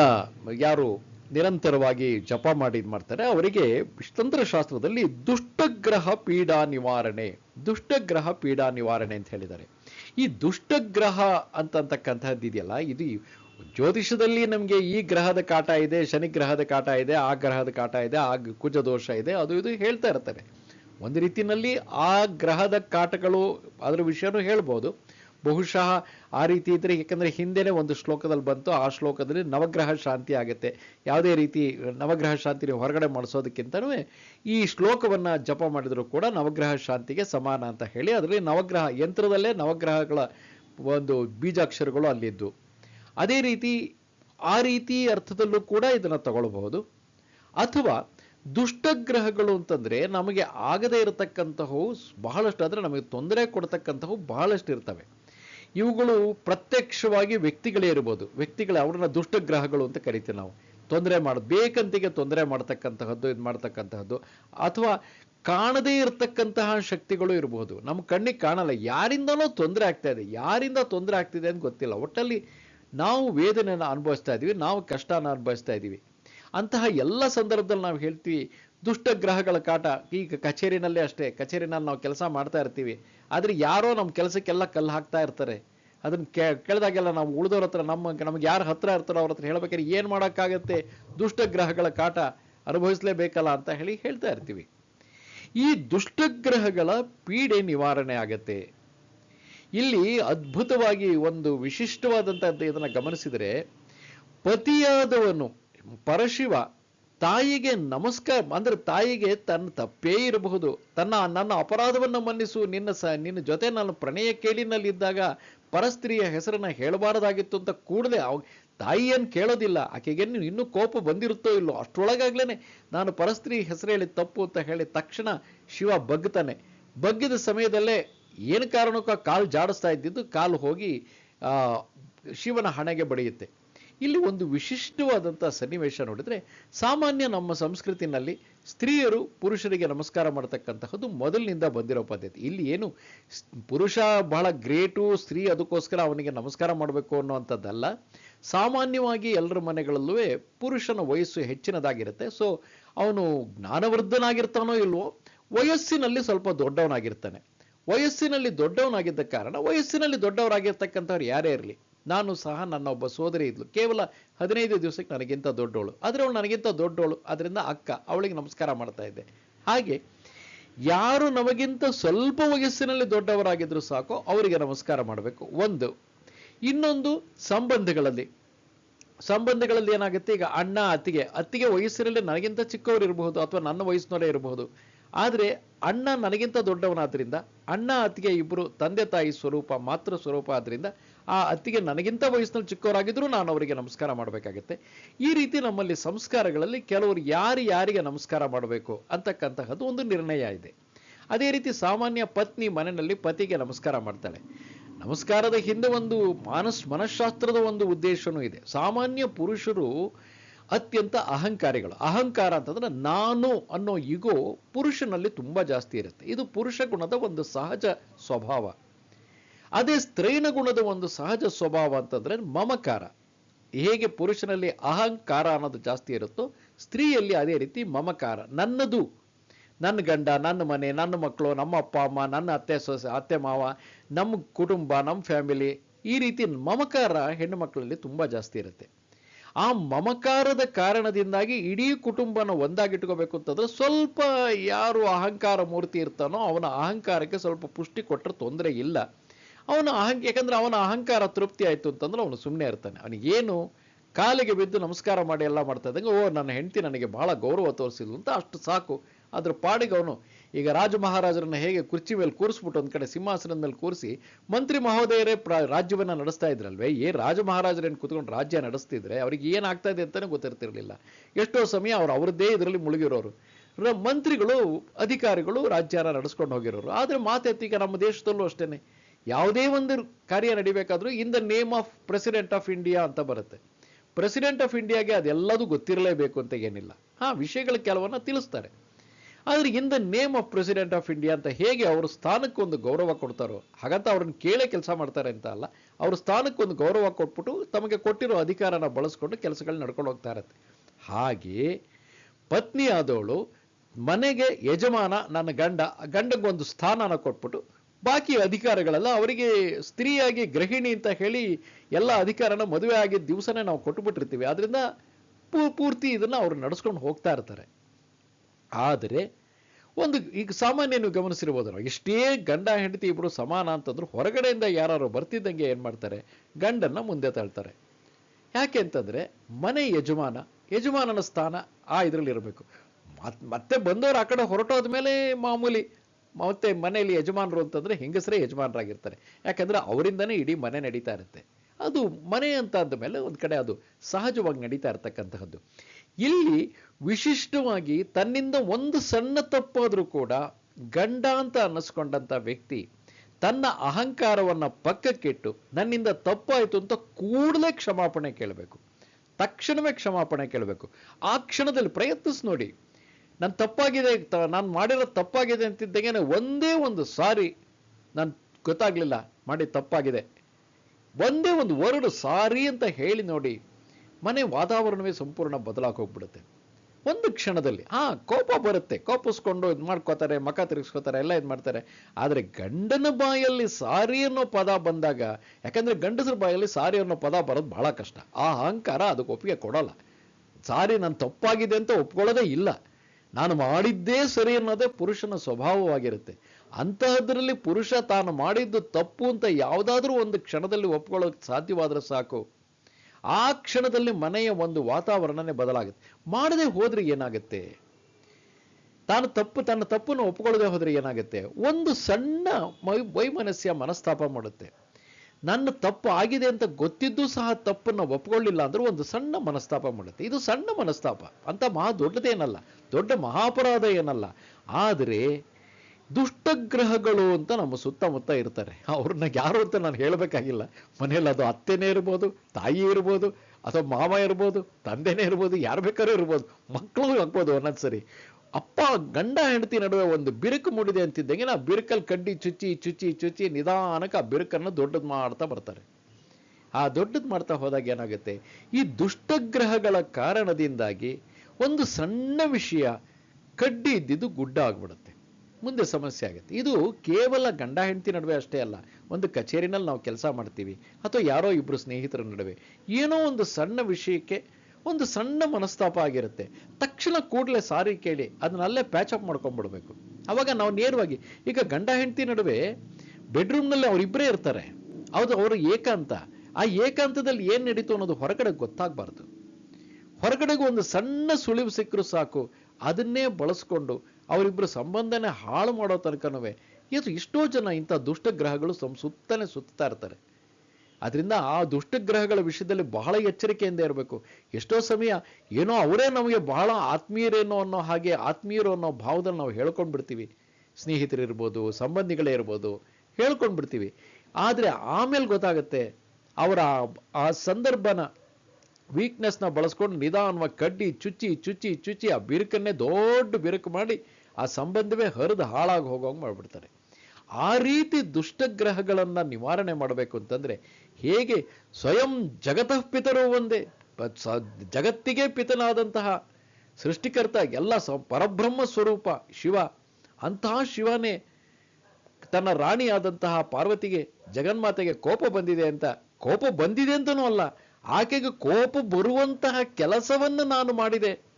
ಯಾರು ನಿರಂತರವಾಗಿ ಜಪ ಮಾಡಿ ಮಾಡ್ತಾರೆ, ಅವರಿಗೆ ತಂತ್ರಶಾಸ್ತ್ರದಲ್ಲಿ ದುಷ್ಟಗ್ರಹ ಪೀಡಾ ನಿವಾರಣೆ, ದುಷ್ಟಗ್ರಹ ಪೀಡಾ ನಿವಾರಣೆ ಅಂತ ಹೇಳಿದ್ದಾರೆ. ಈ ದುಷ್ಟಗ್ರಹ ಅಂತಕ್ಕಂಥದ್ದು ಇದೆಯಲ್ಲ ಇದು ಜ್ಯೋತಿಷದಲ್ಲಿ ನಮಗೆ ಈ ಗ್ರಹದ ಕಾಟ ಇದೆ, ಶನಿ ಗ್ರಹದ ಕಾಟ ಇದೆ, ಆ ಗ್ರಹದ ಕಾಟ ಇದೆ, ಆ ಕುಜ ದೋಷ ಇದೆ, ಅದು ಇದು ಹೇಳ್ತಾ ಇರ್ತಾರೆ ಒಂದು ರೀತಿಯಲ್ಲಿ ಆ ಗ್ರಹದ ಕಾಟಗಳು ಅದರ ವಿಷಯನೂ ಹೇಳ್ಬೋದು. ಬಹುಶಃ ಆ ರೀತಿ ಇದ್ರೆ ಯಾಕಂದ್ರೆ ಹಿಂದೆನೆ ಒಂದು ಶ್ಲೋಕದಲ್ಲಿ ಬಂತು, ಆ ಶ್ಲೋಕದಲ್ಲಿ ನವಗ್ರಹ ಶಾಂತಿ ಆಗುತ್ತೆ. ಯಾವುದೇ ರೀತಿ ನವಗ್ರಹ ಶಾಂತಿ ಹೊರಗಡೆ ಮಾಡಿಸೋದಕ್ಕಿಂತನೂ ಈ ಶ್ಲೋಕವನ್ನ ಜಪ ಮಾಡಿದರೂ ಕೂಡ ನವಗ್ರಹ ಶಾಂತಿಗೆ ಸಮಾನ ಅಂತ ಹೇಳಿ, ಅದರಲ್ಲಿ ನವಗ್ರಹ ಯಂತ್ರದಲ್ಲೇ ನವಗ್ರಹಗಳ ಒಂದು ಬೀಜಾಕ್ಷರಗಳು ಅಲ್ಲಿದ್ದು. ಅದೇ ರೀತಿ ಆ ರೀತಿ ಅರ್ಥದಲ್ಲೂ ಕೂಡ ಇದನ್ನು ತಗೊಳ್ಬಹುದು. ಅಥವಾ ದುಷ್ಟಗ್ರಹಗಳು ಅಂತಂದ್ರೆ ನಮಗೆ ಆಗದೇ ಇರತಕ್ಕಂತಹವು ಬಹಳಷ್ಟು ಅಂದ್ರೆ ನಮಗೆ ತೊಂದರೆ ಕೊಡ್ತಕ್ಕಂತಹವು ಬಹಳಷ್ಟು ಇರ್ತವೆ. ಇವುಗಳು ಪ್ರತ್ಯಕ್ಷವಾಗಿ ವ್ಯಕ್ತಿಗಳೇ ಇರ್ಬೋದು. ವ್ಯಕ್ತಿಗಳೇ ಅವ್ರನ್ನ ದುಷ್ಟಗ್ರಹಗಳು ಅಂತ ಕರಿತೀವಿ ನಾವು. ತೊಂದರೆ ಮಾಡ, ಬೇಕಂತಿಗೆ ತೊಂದರೆ ಮಾಡ್ತಕ್ಕಂತಹದ್ದು, ಇದು ಮಾಡ್ತಕ್ಕಂತಹದ್ದು. ಅಥವಾ ಕಾಣದೇ ಇರತಕ್ಕಂತಹ ಶಕ್ತಿಗಳು ಇರಬಹುದು ನಮ್ಮ ಕಣ್ಣಿಗೆ ಕಾಣಲ್ಲ. ಯಾರಿಂದಲೋ ತೊಂದರೆ ಆಗ್ತಾ ಇದೆ. ಯಾರಿಂದ ತೊಂದರೆ ಆಗ್ತಿದೆ ಅಂತ ಗೊತ್ತಿಲ್ಲ. ಒಟ್ಟಲ್ಲಿ ನಾವು ವೇದನೆಯನ್ನು ಅನುಭವಿಸ್ತಾ ಇದೀವಿ ನಾವು ಕಷ್ಟನ ಅನುಭವಿಸ್ತಾ ಇದ್ದೀವಿ. ಅಂತಹ ಎಲ್ಲ ಸಂದರ್ಭದಲ್ಲಿ ನಾವು ಹೇಳ್ತೀವಿ, ದುಷ್ಟ ಗ್ರಹಗಳ ಕಾಟ, ಈಗ ಕಚೇರಿನಲ್ಲೇ ಅಷ್ಟೇ, ಕಚೇರಿನಲ್ಲಿ ನಾವು ಕೆಲಸ ಮಾಡ್ತಾ ಇರ್ತೀವಿ. ಆದರೆ ಯಾರೋ ನಮ್ಮ ಕೆಲಸಕ್ಕೆಲ್ಲ ಕಲ್ಲು ಹಾಕ್ತಾ ಇರ್ತಾರೆ. ಅದನ್ನ ಕೇಳಿದಾಗೆಲ್ಲ ನಾವು ಉಳಿದವ್ರ ಹತ್ರ, ನಮ್ಮ, ನಮ್ಗೆ ಯಾರು ಹತ್ರ ಇರ್ತಾರೋ ಅವ್ರ ಹತ್ರ ಹೇಳ್ಬೇಕಾದ್ರೆ ಏನು ಮಾಡೋಕ್ಕಾಗತ್ತೆ? ದುಷ್ಟ ಗ್ರಹಗಳ ಕಾಟ ಅನುಭವಿಸಲೇಬೇಕಲ್ಲ ಅಂತ ಹೇಳಿ ಹೇಳ್ತಾ ಇರ್ತೀವಿ. ಈ ದುಷ್ಟಗ್ರಹಗಳ ಪೀಡೆ ನಿವಾರಣೆ ಆಗತ್ತೆ. ಇಲ್ಲಿ ಅದ್ಭುತವಾಗಿ ಒಂದು ವಿಶಿಷ್ಟವಾದಂತಹ ಇದನ್ನ ಗಮನಿಸಿದರೆ, ಪತಿಯಾದವನು, ಪರಶಿವ, ತಾಯಿಗೆ ನಮಸ್ಕಾರ, ಅಂದ್ರೆ ತಾಯಿಗೆ ತನ್ನ ತಪ್ಪೇ ಇರಬಹುದು. ತನ್ನ, ನನ್ನ ಅಪರಾಧವನ್ನು ಮನ್ನಿಸು, ನಿನ್ನ ಸ, ನಿನ್ನ ಜೊತೆ ನಾನು ಪ್ರಣಯ ಕೇಳಿನಲ್ಲಿದ್ದಾಗ ಪರಸ್ತ್ರೀಯ ಹೆಸರನ್ನ ಹೇಳಬಾರದಾಗಿತ್ತು ಅಂತ ಕೂಡಲೇ ಅವ್ ತಾಯಿಯನ್ನು ಕೇಳೋದಿಲ್ಲ. ಆಕೆಗೆ ಇನ್ನೂ ಕೋಪ ಬಂದಿರುತ್ತೋ ಇಲ್ಲೋ ಅಷ್ಟರೊಳಗಾಗ್ಲೇ ನಾನು ಪರಸ್ತ್ರೀ ಹೆಸರು ಹೇಳಿ ತಪ್ಪು ಅಂತ ಹೇಳಿ ತಕ್ಷಣ ಶಿವ ಬಗ್ತಾನೆ. ಬಗ್ಗಿದ ಸಮಯದಲ್ಲೇ ಏನು ಕಾರಣಕ್ಕೂ ಕಾಲು ಜಾಡಿಸ್ತಾ ಇದ್ದಿದ್ದು ಕಾಲು ಹೋಗಿ ಶಿವನ ಹಣೆಗೆ ಬಡಿಯುತ್ತೆ. ಇಲ್ಲಿ ಒಂದು ವಿಶಿಷ್ಟವಾದಂಥ ಸನ್ನಿವೇಶ ನೋಡಿದರೆ ಸಾಮಾನ್ಯ ನಮ್ಮ ಸಂಸ್ಕೃತಿನಲ್ಲಿ ಸ್ತ್ರೀಯರು ಪುರುಷರಿಗೆ ನಮಸ್ಕಾರ ಮಾಡ್ತಕ್ಕಂತಹದ್ದು ಮೊದಲಿನಿಂದ ಬಂದಿರೋ ಪದ್ಧತಿ. ಇಲ್ಲಿ ಏನು ಪುರುಷ ಬಹಳ ಗ್ರೇಟು, ಸ್ತ್ರೀ ಅದಕ್ಕೋಸ್ಕರ ಅವನಿಗೆ ನಮಸ್ಕಾರ ಮಾಡಬೇಕು ಅನ್ನುವಂಥದ್ದಲ್ಲ. ಸಾಮಾನ್ಯವಾಗಿ ಎಲ್ಲರ ಮನೆಗಳಲ್ಲೂ ಪುರುಷನ ವಯಸ್ಸು ಹೆಚ್ಚಿನದಾಗಿರುತ್ತೆ. ಸೊ ಅವನು ಜ್ಞಾನವೃದ್ಧನಾಗಿರ್ತಾನೋ ಇಲ್ವೋ, ವಯಸ್ಸಿನಲ್ಲಿ ಸ್ವಲ್ಪ ದೊಡ್ಡವನಾಗಿರ್ತಾನೆ. ವಯಸ್ಸಿನಲ್ಲಿ ದೊಡ್ಡವನಾಗಿದ್ದ ಕಾರಣ ವಯಸ್ಸಿನಲ್ಲಿ ದೊಡ್ಡವರಾಗಿರ್ತಕ್ಕಂಥವ್ರು ಯಾರೇ ಇರಲಿ, ನಾನು ಸಹ ನನ್ನ ಒಬ್ಬ ಸೋದರಿ ಇದ್ಲು. ಕೇವಲ ಹದಿನೈದು ದಿವಸಕ್ಕೆ ನನಗಿಂತ ದೊಡ್ಡವಳು. ಆದರೆ ಅವಳು ನನಗಿಂತ ದೊಡ್ಡವಳು. ಅದರಿಂದ ಅಕ್ಕ, ಅವಳಿಗೆ ನಮಸ್ಕಾರ ಮಾಡ್ತಾ ಇದ್ದೆ. ಹಾಗೆ ಯಾರು ನಮಗಿಂತ ಸ್ವಲ್ಪ ವಯಸ್ಸಿನಲ್ಲಿ ದೊಡ್ಡವರಾಗಿದ್ರು ಸಾಕು, ಅವರಿಗೆ ನಮಸ್ಕಾರ ಮಾಡಬೇಕು. ಒಂದು, ಇನ್ನೊಂದು ಸಂಬಂಧಗಳಲ್ಲಿ. ಸಂಬಂಧಗಳಲ್ಲಿ ಏನಾಗುತ್ತೆ? ಈಗ ಅಣ್ಣ, ಅತ್ತಿಗೆ. ಅತ್ತಿಗೆ ವಯಸ್ಸಿನಲ್ಲಿ ನನಗಿಂತ ಚಿಕ್ಕವರು ಇರಬಹುದು ಅಥವಾ ನನ್ನ ವಯಸ್ಸಿನವರೇ ಇರಬಹುದು. ಆದ್ರೆ ಅಣ್ಣ ನನಗಿಂತ ದೊಡ್ಡವನಾದ್ರಿಂದ, ಅಣ್ಣ ಅತ್ತಿಗೆ ಇಬ್ಬರು ತಂದೆ ತಾಯಿ ಸ್ವರೂಪ ಮಾತೃ ಸ್ವರೂಪ ಆದ್ರಿಂದ, ಆ ಅತ್ತಿಗೆ ನನಗಿಂತ ವಯಸ್ಸಿನಲ್ಲಿ ಚಿಕ್ಕವರಾಗಿದ್ರು ನಾನು ಅವರಿಗೆ ನಮಸ್ಕಾರ ಮಾಡಬೇಕಾಗತ್ತೆ. ಈ ರೀತಿ ನಮ್ಮಲ್ಲಿ ಸಂಸ್ಕಾರಗಳಲ್ಲಿ ಕೆಲವರು ಯಾರು ಯಾರಿಗೆ ನಮಸ್ಕಾರ ಮಾಡಬೇಕು ಅಂತಕ್ಕಂತಹದ್ದು ಒಂದು ನಿರ್ಣಯ ಇದೆ. ಅದೇ ರೀತಿ ಸಾಮಾನ್ಯ ಪತ್ನಿ ಮನೆಯಲ್ಲಿ ಪತಿಗೆ ನಮಸ್ಕಾರ ಮಾಡ್ತಾಳೆ. ನಮಸ್ಕಾರದ ಹಿಂದೆ ಒಂದು ಮಾನಸ್ ಮನಃಶಾಸ್ತ್ರದ ಒಂದು ಉದ್ದೇಶನೂ ಇದೆ. ಸಾಮಾನ್ಯ ಪುರುಷರು ಅತ್ಯಂತ ಅಹಂಕಾರಿಗಳು. ಅಹಂಕಾರ ಅಂತಂದ್ರೆ ನಾನು ಅನ್ನೋ ಇಗೋ ಪುರುಷನಲ್ಲಿ ತುಂಬ ಜಾಸ್ತಿ ಇರುತ್ತೆ. ಇದು ಪುರುಷ ಗುಣದ ಒಂದು ಸಹಜ ಸ್ವಭಾವ. ಅದೇ ಸ್ತ್ರೀನ ಗುಣದ ಒಂದು ಸಹಜ ಸ್ವಭಾವ ಅಂತಂದ್ರೆ ಮಮಕಾರ. ಹೇಗೆ ಪುರುಷನಲ್ಲಿ ಅಹಂಕಾರ ಅನ್ನೋದು ಜಾಸ್ತಿ ಇರುತ್ತೋ ಸ್ತ್ರೀಯಲ್ಲಿ ಅದೇ ರೀತಿ ಮಮಕಾರ. ನನ್ನದು, ನನ್ನ ಗಂಡ, ನನ್ನ ಮನೆ, ನನ್ನ ಮಕ್ಕಳು, ನಮ್ಮ ಅಪ್ಪ, ಅಮ್ಮ, ನನ್ನ ಅತ್ತೆ, ಸೊಸೆ, ಅತ್ತೆ, ಮಾವ, ನಮ್ಮ ಕುಟುಂಬ, ನಮ್ಮ ಫ್ಯಾಮಿಲಿ ಈ ರೀತಿ ಮಮಕಾರ ಹೆಣ್ಣು ಮಕ್ಕಳಲ್ಲಿ ತುಂಬ ಜಾಸ್ತಿ ಇರುತ್ತೆ. ಆ ಮಮಕಾರದ ಕಾರಣದಿಂದಾಗಿ ಇಡೀ ಕುಟುಂಬನ ಒಂದಾಗಿಟ್ಕೋಬೇಕು ಅಂತಂದ್ರೆ ಸ್ವಲ್ಪ ಯಾರು ಅಹಂಕಾರ ಮೂರ್ತಿ ಇರ್ತಾನೋ ಅವನ ಅಹಂಕಾರಕ್ಕೆ ಸ್ವಲ್ಪ ಪುಷ್ಟಿ ಕೊಟ್ಟರೆ ತೊಂದರೆ ಇಲ್ಲ. ಅವನ ಅಹಂ ಯಾಕಂದ್ರೆ ಅವನ ಅಹಂಕಾರ ತೃಪ್ತಿ ಆಯ್ತು ಅಂತಂದ್ರೆ ಅವನು ಸುಮ್ಮನೆ ಇರ್ತಾನೆ. ಅವನಿಗೇನು ಕಾಲಿಗೆ ಬಿದ್ದು ನಮಸ್ಕಾರ ಮಾಡಿ ಎಲ್ಲ ಮಾಡ್ತಾ ಇದ್ದಂಗೆ, ಓ, ನನ್ನ ಹೆಂಡತಿ ನನಗೆ ಬಹಳ ಗೌರವ ತೋರಿಸಿದ್ಲು ಅಂತ ಅಷ್ಟು ಸಾಕು. ಅದ್ರ ಪಾಡಿಗೆ ಅವನು ಈಗ ರಾಜ ಮಹಾರಾಜರನ್ನ ಹೇಗೆ ಕುರ್ಚಿ ಮೇಲೆ ಕೂರಿಸ್ಬಿಟ್ಟು ಒಂದ್ ಕಡೆ ಸಿಂಹಾಸನದ ಮೇಲೆ ಕೂರಿಸಿ ಮಂತ್ರಿ ಮಹೋದಯರೇ ಪ್ರ ರಾಜ್ಯವನ್ನ ನಡೆಸ್ತಾ ಇದ್ರಲ್ವೇ? ಏ ರಾಜ ಮಹಾರಾಜರೇನು ಕುತ್ಕೊಂಡು ರಾಜ್ಯ ನಡೆಸ್ತಿದ್ರೆ ಅವ್ರಿಗೆ ಏನಾಗ್ತಾ ಇದೆ ಅಂತಾನೆ ಗೊತ್ತಿರ್ತಿರಲಿಲ್ಲ. ಎಷ್ಟೋ ಸಮಯ ಅವ್ರು ಅವ್ರದ್ದೇ ಇದರಲ್ಲಿ ಮುಳುಗಿರೋರು. ಮಂತ್ರಿಗಳು, ಅಧಿಕಾರಿಗಳು ರಾಜ್ಯನ ನಡೆಸ್ಕೊಂಡು ಹೋಗಿರೋರು. ಆದ್ರೆ ಮಾತೆತ್ತೀಗ ನಮ್ಮ ದೇಶದಲ್ಲೂ ಅಷ್ಟೇನೆ. ಯಾವುದೇ ಒಂದು ಕಾರ್ಯ ನಡಿಬೇಕಾದ್ರೂ in the name of president of India ಅಂತ ಬರುತ್ತೆ. ಪ್ರೆಸಿಡೆಂಟ್ ಆಫ್ ಇಂಡಿಯಾಗೆ ಅದೆಲ್ಲದೂ ಗೊತ್ತಿರಲೇಬೇಕು ಅಂತ ಏನಿಲ್ಲ. ಹಾ ವಿಷಯಗಳ ಕೆಲವನ್ನ ತಿಳಿಸ್ತಾರೆ. ಆದ್ರೆ in name of president of India ಅಂತ ಹೇಗೆ ಅವ್ರ ಸ್ಥಾನಕ್ಕೆ ಒಂದು ಗೌರವ ಕೊಡ್ತಾರೋ, ಹಾಗಂತ ಅವ್ರನ್ನ ಕೇಳೇ ಕೆಲಸ ಮಾಡ್ತಾರೆ ಅಂತ ಅಲ್ಲ, ಅವ್ರ ಸ್ಥಾನಕ್ಕೆ ಒಂದು ಗೌರವ ಕೊಟ್ಬಿಟ್ಟು ತಮಗೆ ಕೊಟ್ಟಿರೋ ಅಧಿಕಾರನ ಬಳಸ್ಕೊಂಡು ಕೆಲಸಗಳು ನಡ್ಕೊಂಡು ಹೋಗ್ತಾ ಇರತ್ತೆ. ಹಾಗೆ ಪತ್ನಿ ಆದವಳು ಮನೆಗೆ ಯಜಮಾನ, ನನ್ನ ಗಂಡ ಗಂಡಗೊಂದು ಸ್ಥಾನನ ಕೊಟ್ಬಿಟ್ಟು ಬಾಕಿ ಅಧಿಕಾರಗಳೆಲ್ಲ ಅವರಿಗೆ ಸ್ತ್ರೀಯಾಗಿ ಗೃಹಿಣಿ ಅಂತ ಹೇಳಿ ಎಲ್ಲ ಅಧಿಕಾರನ ಮದುವೆ ಆಗಿದ್ದ ದಿವಸನೇ ನಾವು ಕೊಟ್ಟುಬಿಟ್ಟಿರ್ತೀವಿ ಆದ್ರಿಂದ ಪೂ- ಪೂರ್ತಿ ಇದನ್ನ ಅವ್ರು ನಡೆಸ್ಕೊಂಡು ಹೋಗ್ತಾ ಇರ್ತಾರೆ. ಆದರೆ ಒಂದು ಈಗ ಸಾಮಾನ್ಯ ನೀವು ಗಮನಿಸಿರ್ಬೋದು ಎಷ್ಟೇ ಗಂಡ, ಹೆಂಡತಿ ಇಬ್ಬರು ಸಮಾನ ಅಂತಂದ್ರು ಹೊರಗಡೆಯಿಂದ ಯಾರು ಬರ್ತಿದ್ದಂಗೆ ಏನು ಮಾಡ್ತಾರೆ? ಗಂಡನ್ನು ಮುಂದೆ ತಳ್ತಾರೆ. ಯಾಕೆ ಅಂತಂದರೆ ಮನೆ ಯಜಮಾನ, ಯಜಮಾನನ ಸ್ಥಾನ ಆ ಇದರಲ್ಲಿ ಇರಬೇಕು. ಮತ್- ಮತ್ತೆ ಬಂದವರು ಆ ಕಡೆ ಹೊರಟೋದ ಮೇಲೆ ಮಾಮೂಲಿ ಮತ್ತೆ ಮನೆಯಲ್ಲಿ ಯಜಮಾನರು ಅಂತಂದರೆ ಹೆಂಗಸರೇ ಯಜಮಾನರಾಗಿರ್ತಾರೆ. ಯಾಕಂದರೆ ಅವರಿಂದನೇ ಇಡೀ ಮನೆ ನಡೀತಾ ಇರುತ್ತೆ. ಅದು ಮನೆ ಅಂತ ಮೇಲೆ ಒಂದು ಕಡೆ ಅದು ಸಹಜವಾಗಿ ನಡೀತಾ ಇರ್ತಕ್ಕಂತಹದ್ದು. ಇಲ್ಲಿ ವಿಶಿಷ್ಟವಾಗಿ ತನ್ನಿಂದ ಒಂದು ಸಣ್ಣ ತಪ್ಪಾದರೂ ಕೂಡ ಗಂಡ ಅಂತ ಅನ್ನಿಸ್ಕೊಂಡಂಥ ವ್ಯಕ್ತಿ ತನ್ನ ಅಹಂಕಾರವನ್ನ ಪಕ್ಕಕ್ಕಿಟ್ಟು ನನ್ನಿಂದ ತಪ್ಪಾಯಿತು ಅಂತ ಕೂಡಲೇ ಕ್ಷಮಾಪಣೆ ಕೇಳಬೇಕು. ತಕ್ಷಣವೇ ಕ್ಷಮಾಪಣೆ ಕೇಳಬೇಕು. ಆ ಕ್ಷಣದಲ್ಲಿ ಪ್ರಯತ್ನಿಸಿ ನೋಡಿ. ನಾನು ತಪ್ಪಾಗಿದೆ ನಾನು ಮಾಡಿರೋ ತಪ್ಪಾಗಿದೆ ಅಂತಿದ್ದಂಗೆ ಒಂದೇ ಒಂದು ಸಾರಿ ನಾನು ಗೊತ್ತಾಗ್ಲಿಲ್ಲ, ಮಾಡಿ ತಪ್ಪಾಗಿದೆ. ಒಂದೇ ಒಂದು ವರ್ಡ್ ಸಾರಿ ಅಂತ ಹೇಳಿ ನೋಡಿ ಮನೆ ವಾತಾವರಣವೇ ಸಂಪೂರ್ಣ ಬದಲಾಗೋಗ್ಬಿಡುತ್ತೆ ಒಂದು ಕ್ಷಣದಲ್ಲಿ ಆ ಕೋಪ ಬರುತ್ತೆ, ಕೋಪಿಸ್ಕೊಂಡು ಇದು ಮಾಡ್ಕೋತಾರೆ, ಮಖ ತಿರುಗಿಸ್ಕೋತಾರೆ, ಎಲ್ಲ ಇದು ಮಾಡ್ತಾರೆ. ಆದರೆ ಗಂಡನ ಬಾಯಲ್ಲಿ ಸಾರಿ ಅನ್ನೋ ಪದ ಬಂದಾಗ, ಯಾಕಂದರೆ ಗಂಡಸರ ಬಾಯಲ್ಲಿ ಸಾರಿ ಅನ್ನೋ ಪದ ಬರೋದು ಬಹಳ ಕಷ್ಟ. ಆ ಅಹಂಕಾರ ಅದಕ್ಕೆ ಒಪ್ಪಿಗೆ ಕೊಡೋಲ್ಲ. ಸಾರಿ ನಾನು ತಪ್ಪಾಗಿದೆ ಅಂತ ಒಪ್ಕೊಳ್ಳೋದೇ ಇಲ್ಲ. ನಾನು ಮಾಡಿದ್ದೇ ಸರಿ ಅನ್ನೋದೇ ಪುರುಷನ ಸ್ವಭಾವವಾಗಿರುತ್ತೆ. ಅಂತಹದ್ರಲ್ಲಿ ಪುರುಷ ತಾನು ಮಾಡಿದ್ದು ತಪ್ಪು ಅಂತ ಯಾವುದಾದ್ರೂ ಒಂದು ಕ್ಷಣದಲ್ಲಿ ಒಪ್ಕೊಳ್ಳೋಕೆ ಸಾಧ್ಯವಾದರೆ ಸಾಕು. ಆ ಕ್ಷಣದಲ್ಲಿ ಮನೆಯ ಒಂದು ವಾತಾವರಣನೇ ಬದಲಾಗುತ್ತೆ. ಮಾಡದೆ ಹೋದ್ರೆ ಏನಾಗುತ್ತೆ? ತಾನು ತಪ್ಪು, ತನ್ನ ತಪ್ಪನ್ನು ಒಪ್ಪಿಕೊಳ್ಳದೆ ಹೋದ್ರೆ ಏನಾಗುತ್ತೆ? ಒಂದು ಸಣ್ಣ ಮೈ- ವೈಮನಸ್ಯ ಮನಸ್ತಾಪ ಮಾಡುತ್ತೆ. ನನ್ನ ತಪ್ಪು ಆಗಿದೆ ಅಂತ ಗೊತ್ತಿದ್ದು ಸಹ ತಪ್ಪನ್ನು ಒಪ್ಕೊಳ್ಳಿಲ್ಲ ಅಂದ್ರೆ ಒಂದು ಸಣ್ಣ ಮನಸ್ತಾಪ ಮಾಡುತ್ತೆ. ಇದು ಸಣ್ಣ ಮನಸ್ತಾಪ. ಅಂತ ಮಹಾ ದೊಡ್ಡದೇನಲ್ಲ, ದೊಡ್ಡ ಮಹಾಪರಾಧ ಏನಲ್ಲ. ಆದರೆ ದುಷ್ಟಗ್ರಹಗಳು ಅಂತ ನಮ್ಮ ಸುತ್ತಮುತ್ತ ಇರ್ತಾರೆ. ಅವ್ರನ್ನ ಯಾರು ಅಂತ ನಾನು ಹೇಳಬೇಕಾಗಿಲ್ಲ. ಮನೆಯಲ್ಲಿ ಅದು ಅತ್ತೆನೇ ಇರ್ಬೋದು, ತಾಯಿ ಇರ್ಬೋದು, ಅಥವಾ ಮಾವ ಇರ್ಬೋದು, ತಂದೆನೇ ಇರ್ಬೋದು, ಯಾರು ಬೇಕಾದ್ರೂ ಇರ್ಬೋದು, ಮಕ್ಕಳು ಆಗ್ಬೋದು ಒಂದೊಂದ್ಸರಿ ಅಪ್ಪ, ಗಂಡ, ಹೆಂಡತಿ ನಡುವೆ ಒಂದು ಬಿರುಕು ಮೂಡಿದೆ ಅಂತಿದ್ದಂಗೆ ನಾ ಬಿರುಕಲ್ಲಿ ಕಡ್ಡಿ ಚುಚ್ಚಿ ಚುಚ್ಚಿ ಚುಚ್ಚಿ ನಿಧಾನಕ್ಕೆ ಆ ಬಿರುಕನ್ನು ದೊಡ್ಡದು ಮಾಡ್ತಾ ಬರ್ತಾರೆ. ಆ ದೊಡ್ಡದು ಮಾಡ್ತಾ ಹೋದಾಗ ಏನಾಗುತ್ತೆ? ಈ ದುಷ್ಟಗ್ರಹಗಳ ಕಾರಣದಿಂದಾಗಿ ಒಂದು ಸಣ್ಣ ವಿಷಯ ಕಡ್ಡಿ ಇದ್ದಿದ್ದು ಗುಡ್ಡ ಆಗ್ಬಿಡುತ್ತೆ. ಮುಂದೆ ಸಮಸ್ಯೆ ಆಗುತ್ತೆ. ಇದು ಕೇವಲ ಗಂಡ ಹೆಂಡತಿ ನಡುವೆ ಅಷ್ಟೇ ಅಲ್ಲ, ಒಂದು ಕಚೇರಿನಲ್ಲಿ ನಾವು ಕೆಲಸ ಮಾಡ್ತೀವಿ ಅಥವಾ ಯಾರೋ ಇಬ್ರು ಸ್ನೇಹಿತರ ನಡುವೆ. ಏನೋ ಒಂದು ಸಣ್ಣ ವಿಷಯಕ್ಕೆ ಒಂದು ಸಣ್ಣ ಮನಸ್ತಾಪ ಆಗಿರುತ್ತೆ. ತಕ್ಷಣ ಕೂಡಲೇ ಸಾರಿ ಕೇಳಿ, ಅದನ್ನ ಅಲ್ಲೇ ಪ್ಯಾಚ್ ಅಪ್ ಮಾಡ್ಕೊಂಡ್ಬಿಡ್ಬೇಕು. ಅವಾಗ ನಾವು ನೇರವಾಗಿ, ಈಗ ಗಂಡ ಹೆಂಡತಿ ನಡುವೆ ಬೆಡ್ರೂಮ್ನಲ್ಲಿ ಅವರಿಬ್ಬರೇ ಇರ್ತಾರೆ. ಹೌದು, ಅವರು ಏಕಾಂತ. ಆ ಏಕಾಂತದಲ್ಲಿ ಏನು ನಡೀತು ಅನ್ನೋದು ಹೊರಗಡೆ ಗೊತ್ತಾಗಬಾರ್ದು. ಹೊರಗಡೆಗೂ ಒಂದು ಸಣ್ಣ ಸುಳಿವು ಸಿಕ್ಕರೂ ಸಾಕು ಅದನ್ನೇ ಬಳಸ್ಕೊಂಡು ಅವರಿಬ್ಬರು ಸಂಬಂಧನೇ ಹಾಳು ಮಾಡೋ ತನಕನೂ ಇದು ಎಷ್ಟೋ ಜನ ಇಂಥ ದುಷ್ಟಗ್ರಹಗಳು ಸಂ ಸುತ್ತಲೇ ಸುತ್ತಾ ಇರ್ತಾರೆ. ಅದರಿಂದ ಆ ದುಷ್ಟಗ್ರಹಗಳ ವಿಷಯದಲ್ಲಿ ಬಹಳ ಎಚ್ಚರಿಕೆಯಿಂದ ಇರಬೇಕು. ಎಷ್ಟೋ ಸಮಯ ಏನೋ ಅವರೇ ನಮಗೆ ಬಹಳ ಆತ್ಮೀಯರೇನೋ ಅನ್ನೋ ಹಾಗೆ ಆತ್ಮೀಯರು ಅನ್ನೋ ಭಾವದಲ್ಲಿ ನಾವು ಹೇಳ್ಕೊಂಡ್ಬಿಡ್ತೀವಿ. ಸ್ನೇಹಿತರಿರ್ಬೋದು, ಸಂಬಂಧಿಗಳೇ ಇರ್ಬೋದು, ಹೇಳ್ಕೊಂಡ್ಬಿಡ್ತೀವಿ. ಆದರೆ ಆಮೇಲೆ ಗೊತ್ತಾಗುತ್ತೆ ಅವರ ಆ- ಆ ಸಂದರ್ಭನ ವೀಕ್ನೆಸ್ನ ಬಳಸ್ಕೊಂಡು ನಿಧಾನವಾಗಿ ಕಡ್ಡಿ ಚುಚ್ಚಿ ಚುಚ್ಚಿ ಚುಚ್ಚಿ ಆ ಬಿರುಕನ್ನೇ ದೊಡ್ಡ ಬಿರುಕು ಮಾಡಿ ಆ ಸಂಬಂಧವೇ ಹರಿದು ಹಾಳಾಗಿ ಹೋಗೋಂಗೆ ಮಾಡಿಬಿಡ್ತಾರೆ. ಆ ರೀತಿ ದುಷ್ಟಗ್ರಹಗಳನ್ನ ನಿವಾರಣೆ ಮಾಡಬೇಕು ಅಂತಂದ್ರೆ ಹೇಗೆ ಸ್ವಯಂ ಜಗತಃ ಪಿತರು ಒಂದೇ ಜಗತ್ತಿಗೆ ಪಿತನಾದಂತಹ ಸೃಷ್ಟಿಕರ್ತ ಎಲ್ಲ ಪರಬ್ರಹ್ಮ ಸ್ವರೂಪ ಶಿವ, ಅಂತಹ ಶಿವನೇ ತನ್ನ ರಾಣಿಯಾದಂತಹ ಪಾರ್ವತಿಗೆ, ಜಗನ್ಮಾತೆಗೆ ಕೋಪ ಬಂದಿದೆ ಅಂತ, ಕೋಪ ಬಂದಿದೆ ಅಂತನೂ ಅಲ್ಲ ಆಕೆಗೆ ಕೋಪ ಬರುವಂತಹ ಕೆಲಸವನ್ನು ನಾನು ಮಾಡಿದೆ.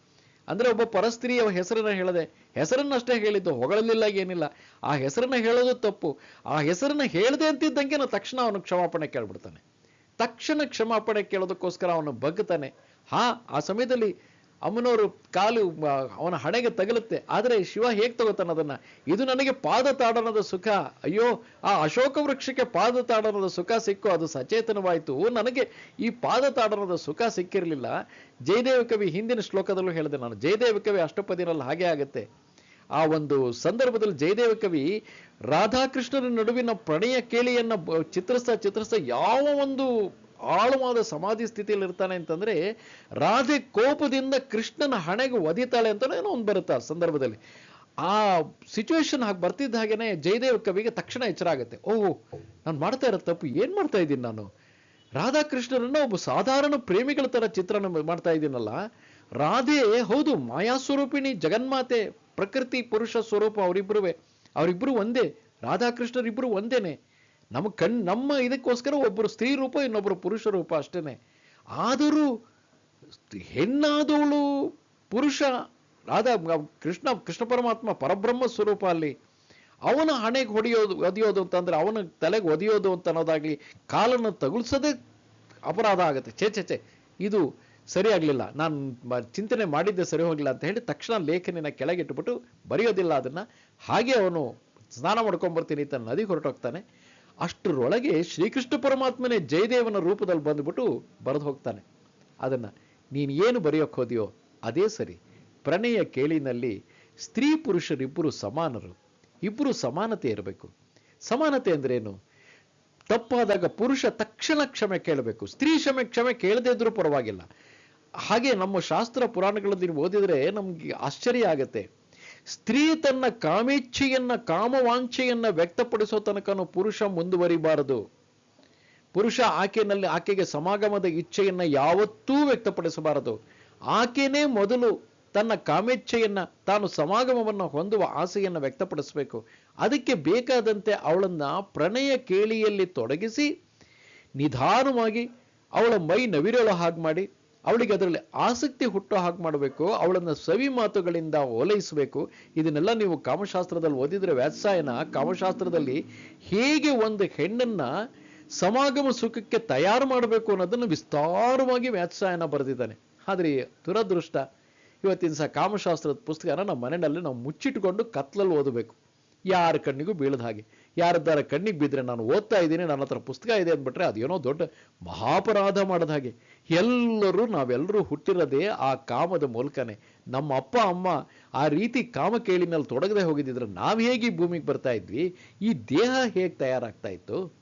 ಅಂದ್ರೆ ಒಬ್ಬ ಪರಸ್ತ್ರೀಯವ ಹೆಸರನ್ನ ಹೇಳದೆ, ಹೆಸರನ್ನಷ್ಟೇ ಹೇಳಿದ್ದು ಹೊಗಳಲಿಲ್ಲ, ಏನಿಲ್ಲ. ಆ ಹೆಸರನ್ನ ಹೇಳೋದು ತಪ್ಪು. ಆ ಹೆಸರನ್ನ ಹೇಳದೆ ಅಂತಿದ್ದಂಗೆ ನಾನು ತಕ್ಷಣ ಅವನು ಕ್ಷಮಾಪಣೆ ಕೇಳ್ಬಿಡ್ತಾನೆ. ತಕ್ಷಣ ಕ್ಷಮಾಪಣೆ ಕೇಳೋದಕ್ಕೋಸ್ಕರ ಅವನು ಬಗ್ತಾನೆ. ಹಾ, ಆ ಸಮಯದಲ್ಲಿ ಅಮ್ಮನವರು ಕಾಲು ಅವನ ಹಣೆಗೆ ತಗಲುತ್ತೆ. ಆದರೆ ಶಿವ ಹೇಗೆ ತಗೋತಾನೆ ಅದನ್ನ? ಇದು ನನಗೆ ಪಾದ ತಾಡನದ ಸುಖ. ಅಯ್ಯೋ, ಆ ಅಶೋಕ ವೃಕ್ಷಕ್ಕೆ ಪಾದ ತಾಡನದ ಸುಖ ಸಿಕ್ಕು ಅದು ಸಚೇತನವಾಯಿತು. ನನಗೆ ಈ ಪಾದ ತಾಡನದ ಸುಖ ಸಿಕ್ಕಿರಲಿಲ್ಲ. ಜಯದೇವ ಕವಿ ಹಿಂದಿನ ಶ್ಲೋಕದಲ್ಲೂ ಹೇಳಿದೆ ನಾನು. ಜಯದೇವ ಕವಿ ಅಷ್ಟಪದಿನಲ್ಲಿ ಹಾಗೆ ಆಗುತ್ತೆ. ಆ ಒಂದು ಸಂದರ್ಭದಲ್ಲಿ ಜಯದೇವ ಕವಿ ರಾಧಾಕೃಷ್ಣನ ನಡುವಿನ ಪ್ರಣಯ ಕೇಳಿಯನ್ನ ಚಿತ್ರಿಸ್ತಾ ಚಿತ್ರಿಸ್ತಾ ಯಾವ ಒಂದು ಆಳವಾದ ಸಮಾಧಿ ಸ್ಥಿತಿಯಲ್ಲಿ ಇರ್ತಾನೆ ಅಂತಂದ್ರೆ ರಾಧೆ ಕೋಪದಿಂದ ಕೃಷ್ಣನ ಹಣೆಗೆ ಒದಿತಾಳೆ ಅಂತ ಏನೋ ಒಂದು ಬರುತ್ತೆ ಆ ಸಂದರ್ಭದಲ್ಲಿ. ಆ ಸಿಚುವೇಶನ್ ಹಾಗೆ ಬರ್ತಿದ್ದ ಹಾಗೇನೆ ಜಯದೇವ್ ಕವಿಗೆ ತಕ್ಷಣ ಎಚ್ಚರ ಆಗುತ್ತೆ. ಓಹ್, ನಾನು ಮಾಡ್ತಾ ಇರೋ ತಪ್ಪು, ಏನ್ ಮಾಡ್ತಾ ಇದ್ದೀನಿ ನಾನು? ರಾಧಾಕೃಷ್ಣರನ್ನ ಒಬ್ಬ ಸಾಧಾರಣ ಪ್ರೇಮಿಗಳ ತರ ಚಿತ್ರಣ ಮಾಡ್ತಾ ಇದ್ದೀನಲ್ಲ, ರಾಧೆ ಹೌದು ಮಾಯಾಸ್ವರೂಪಿಣಿ ಜಗನ್ಮಾತೆ, ಪ್ರಕೃತಿ ಪುರುಷ ಸ್ವರೂಪ ಅವರಿಬ್ಬರುವೆ ಅವರಿಬ್ಬರು ಒಂದೇ ರಾಧಾಕೃಷ್ಣರಿಬ್ಬರು ಒಂದೇನೆ. ನಮ್ಮ ಕಣ್, ನಮ್ಮ ಇದಕ್ಕೋಸ್ಕರ ಒಬ್ಬರು ಸ್ತ್ರೀ ರೂಪ ಇನ್ನೊಬ್ಬರು ಪುರುಷ ರೂಪ ಅಷ್ಟೇ ಆದರೂ ಹೆಣ್ಣಾದವಳು ಪುರುಷ, ರಾಧಾ ಕೃಷ್ಣ ಕೃಷ್ಣ ಪರಮಾತ್ಮ ಪರಬ್ರಹ್ಮ ಸ್ವರೂಪ ಅಲ್ಲಿ, ಅವನ ಹಣೆಗೆ ಹೊಡೆಯೋದು, ಒದಿಯೋದು ಅಂತಂದ್ರೆ ಅವನ ತಲೆಗೆ ಒದಿಯೋದು ಅಂತ ಅನ್ನೋದಾಗ್ಲಿ ಕಾಲನ್ನು ತಗುಲ್ಸದೆ ಅಪರಾಧ ಆಗುತ್ತೆ. ಛೇ ಛೇ ಛೇ, ಇದು ಸರಿ ಆಗ್ಲಿಲ್ಲ. ನಾನು ಚಿಂತನೆ ಮಾಡಿದ್ದೆ ಸರಿ ಹೋಗಿಲ್ಲ ಅಂತ ಹೇಳಿ ತಕ್ಷಣ ಲೇಖನಿನ ಕೆಳಗಿಟ್ಟುಬಿಟ್ಟು ಬರೆಯೋದಿಲ್ಲ ಅದನ್ನ. ಹಾಗೆ ಅವನು ಸ್ನಾನ ಮಾಡ್ಕೊಂಬರ್ತೀನಿ ತನ್ನ ನದಿಗೆ ಹೊರಟೋಗ್ತಾನೆ. ಅಷ್ಟರೊಳಗೆ ಶ್ರೀಕೃಷ್ಣ ಪರಮಾತ್ಮನೇ ಜಯದೇವನ ರೂಪದಲ್ಲಿ ಬಂದ್ಬಿಟ್ಟು ಬರೆದು ಹೋಗ್ತಾನೆ. ಅದನ್ನ ನೀನು ಏನು ಬರೆಯೋಕ್ಕೆ ಹೋದೆಯೋ ಅದೇ ಸರಿ. ಪ್ರಣಯ ಕೇಳಿನಲ್ಲಿ ಸ್ತ್ರೀ ಪುರುಷರಿಬ್ಬರು ಸಮಾನರು. ಇಬ್ಬರು ಸಮಾನತೆ ಇರಬೇಕು. ಸಮಾನತೆ ಅಂದ್ರೇನು? ತಪ್ಪಾದಾಗ ಪುರುಷ ತಕ್ಷಣ ಕ್ಷಮೆ ಕೇಳಬೇಕು. ಸ್ತ್ರೀ ಕ್ಷಮೆ ಕ್ಷಮೆ ಕೇಳದೇ ಇದ್ರೂ ಪರವಾಗಿಲ್ಲ. ಹಾಗೆ ನಮ್ಮ ಶಾಸ್ತ್ರ ಪುರಾಣಗಳಲ್ಲಿ ನೀವು ಓದಿದ್ರೆ ನಮ್ಗೆ ಆಶ್ಚರ್ಯ ಆಗತ್ತೆ. ಸ್ತ್ರೀ ತನ್ನ ಕಾಮೇಚ್ಛೆಯನ್ನ, ಕಾಮವಾಂಛೆಯನ್ನ ವ್ಯಕ್ತಪಡಿಸೋ ತನಕನೂ ಪುರುಷ ಮುಂದುವರಿಬಾರದು. ಪುರುಷ ಆಕೆನಲ್ಲಿ, ಆಕೆಗೆ ಸಮಾಗಮದ ಇಚ್ಛೆಯನ್ನ ಯಾವತ್ತೂ ವ್ಯಕ್ತಪಡಿಸಬಾರದು. ಆಕೆನೇ ಮೊದಲು ತನ್ನ ಕಾಮೇಚ್ಛೆಯನ್ನ, ತಾನು ಸಮಾಗಮವನ್ನು ಹೊಂದುವ ಆಸೆಯನ್ನ ವ್ಯಕ್ತಪಡಿಸಬೇಕು. ಅದಕ್ಕೆ ಬೇಕಾದಂತೆ ಅವಳನ್ನ ಪ್ರಣಯ ಕೇಳಿಯಲ್ಲಿ ತೊಡಗಿಸಿ, ನಿಧಾನವಾಗಿ ಅವಳ ಮೈ ನವಿರೇಳೋ ಹಾಗೆ ಮಾಡಿ ಅವಳಿಗೆ ಅದರಲ್ಲಿ ಆಸಕ್ತಿ ಹುಟ್ಟೋ ಹಾಗೆ ಮಾಡಬೇಕು, ಅವಳನ್ನ ಸವಿ ಮಾತುಗಳಿಂದ ಓಲೈಸಬೇಕು. ಇದನ್ನೆಲ್ಲ ನೀವು ಕಾಮಶಾಸ್ತ್ರದಲ್ಲಿ ಓದಿದ್ರೆ ವ್ಯಾತ್ಸಾಯನ ಕಾಮಶಾಸ್ತ್ರದಲ್ಲಿ ಹೇಗೆ ಒಂದು ಹೆಣ್ಣನ್ನ ಸಮಾಗಮ ಸುಖಕ್ಕೆ ತಯಾರು ಮಾಡಬೇಕು ಅನ್ನೋದನ್ನು ವಿಸ್ತಾರವಾಗಿ ವ್ಯಾತ್ಸಾಯನ ಬರೆದಿದ್ದಾನೆ. ಆದ್ರೆ ದುರದೃಷ್ಟ, ಇವತ್ತಿನ ಸಹ ಕಾಮಶಾಸ್ತ್ರದ ಪುಸ್ತಕನ ನಮ್ಮ ಮನೆಯಲ್ಲಿ ನಾವು ಮುಚ್ಚಿಟ್ಕೊಂಡು ಕತ್ಲಲ್ಲಿ ಓದಬೇಕು. ಯಾರ ಕಣ್ಣಿಗೂ ಬೀಳದ ಹಾಗೆ. ಯಾರದ್ದಾರ ಕಣ್ಣಿಗೆ ಬಿದ್ದರೆ ನಾನು ಓದ್ತಾ ಇದ್ದೀನಿ, ನನ್ನ ಹತ್ರ ಪುಸ್ತಕ ಇದೆ ಅಂದ್ಬಿಟ್ರೆ ಅದೇನೋ ದೊಡ್ಡ ಮಹಾಪರಾಧ ಮಾಡಿದ ಹಾಗೆ. ಎಲ್ಲರೂ, ನಾವೆಲ್ಲರೂ ಹುಟ್ಟಿರೋದೇ ಆ ಕಾಮದ ಮೂಲಕನೇ. ನಮ್ಮ ಅಪ್ಪ, ಅಮ್ಮ ಆ ರೀತಿ ಕಾಮ ಕೇಳಿನಲ್ಲಿ ತೊಡಗದೆ ಹೋಗಿದ್ದಿದ್ರೆ ನಾವು ಹೇಗೆ ಭೂಮಿಗೆ ಬರ್ತಾ ಇದ್ವಿ? ಈ ದೇಹ ಹೇಗೆ ತಯಾರಾಗ್ತಾ ಇತ್ತು?